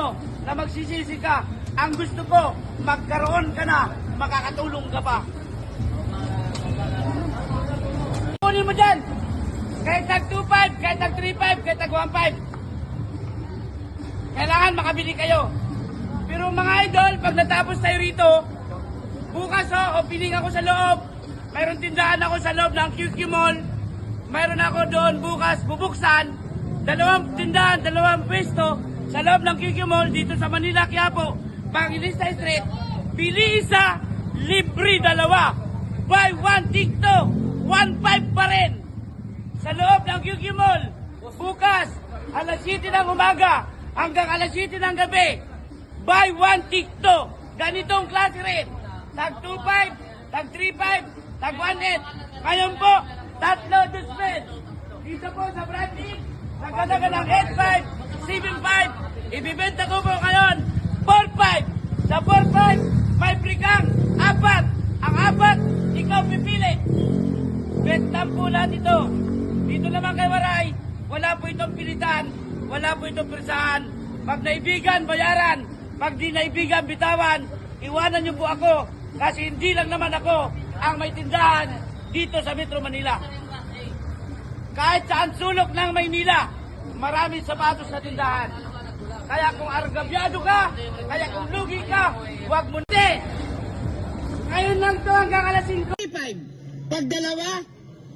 ano, na magsisisi ka. Ang gusto ko, magkaroon ka na, makakatulong ka pa. Kunin mo dyan! Kahit tag 2.5, kahit tag 3.5, kahit tag 1.5. Kailangan makabili kayo. Pero mga idol, pag natapos tayo rito, bukas oh, opening ako sa loob. Mayroon tindahan ako sa loob ng QQ Mall. Mayroon ako doon bukas bubuksan. Dalawang tindahan, dalawang pwesto sa loob ng QQ Mall dito sa Manila, Quiapo. Pangilista Street. Bili isa, libre dalawa. Buy one, take two. One five pa rin. Sa loob ng QQ Mall. Bukas, alas 7 ng umaga hanggang alas 7 ng gabi. Buy one, take two. Ganitong klase rin. Tag 2.5, tag 3.5, tag 1.8. Ngayon po, tatlo dispense. Dito po sa branding, nagkadaga ng 8.5, 7.5. Ibibenta ko po ngayon, 4.5. Sa 4.5, may prikang, apat. Ang apat, ikaw pipili. Vietnam po lahat ito. Dito naman kay Waray, wala po itong pilitan, wala po itong persahan. Pag naibigan, bayaran. Pag di naibigan, bitawan. Iwanan niyo po ako kasi hindi lang naman ako ang may tindahan dito sa Metro Manila. Kahit saan sulok ng Maynila, maraming sapatos na tindahan. Kaya kung argabyado ka, kaya kung lugi ka, huwag mo hindi. Ngayon lang to hanggang alas 5. 5. Pag dalawa,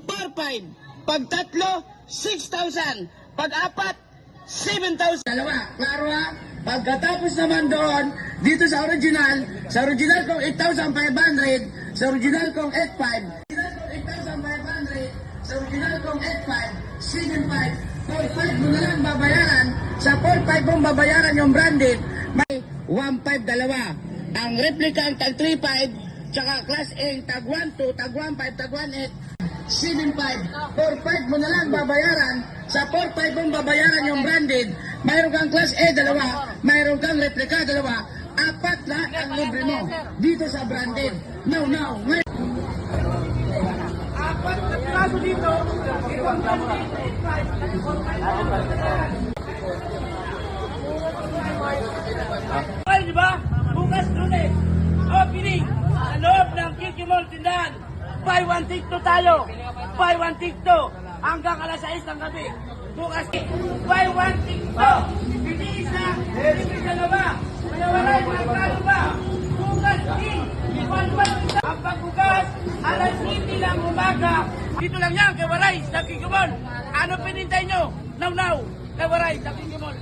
4-5. Pag tatlo, 6,000. Pag apat, 7,000. Dalawa, klaro ha? Pagkatapos naman doon, dito sa original, sa original kong 8,500, sa original kong 8,500, original kong 8,500, sa original kong 8,500, 7,500, 4,500 mo na lang babayaran, sa 4,500 mong babayaran yung branded, may 1,500 dalawa. Ang replica ang tag 3,500, tsaka class A, tag 1,2, tag 1,500, tag 1,800, 7.5. 4.5 mo na lang babayaran. Sa 4.5 mong babayaran yung branded, mayroon kang class A, dalawa. Mayroon kang replica, dalawa. Apat lahat ang libre mo dito sa branded. Now, ngayon. Apat na plato dito. Ay, di ba? Bukas lunes. Opening. Sa loob ng Kikimol Tindahan. Buy one take two tayo. Buy one take two. Hanggang alas 6 ng gabi. Bukas. Buy one take two. Bili isa. Bili dalawa. Kaya wala yung magkano ba? Bukas din. One one. Ang pagbukas, alas 7 ng umaga. Dito lang yan, kay Waray, sa Kikimol. Ano pinintay nyo? Now, now. Kay Waray, sa Kikimol.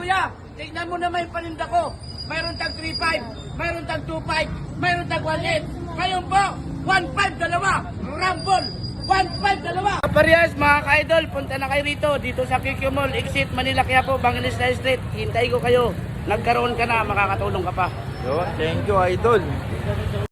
Kuya, tignan mo naman yung paninda ko. Mayroon tag 3.5, mayroon tag 2.5, mayroon tag 1.8. Ngayon po, 1.5 dalawa. Rumble, 1.5 Parehas mga ka-idol, punta na kayo rito dito sa QQ Mall, Exit Manila kaya po Banginista Street. Hintay ko kayo. Nagkaroon ka na, makakatulong ka pa. Yun, thank you, idol.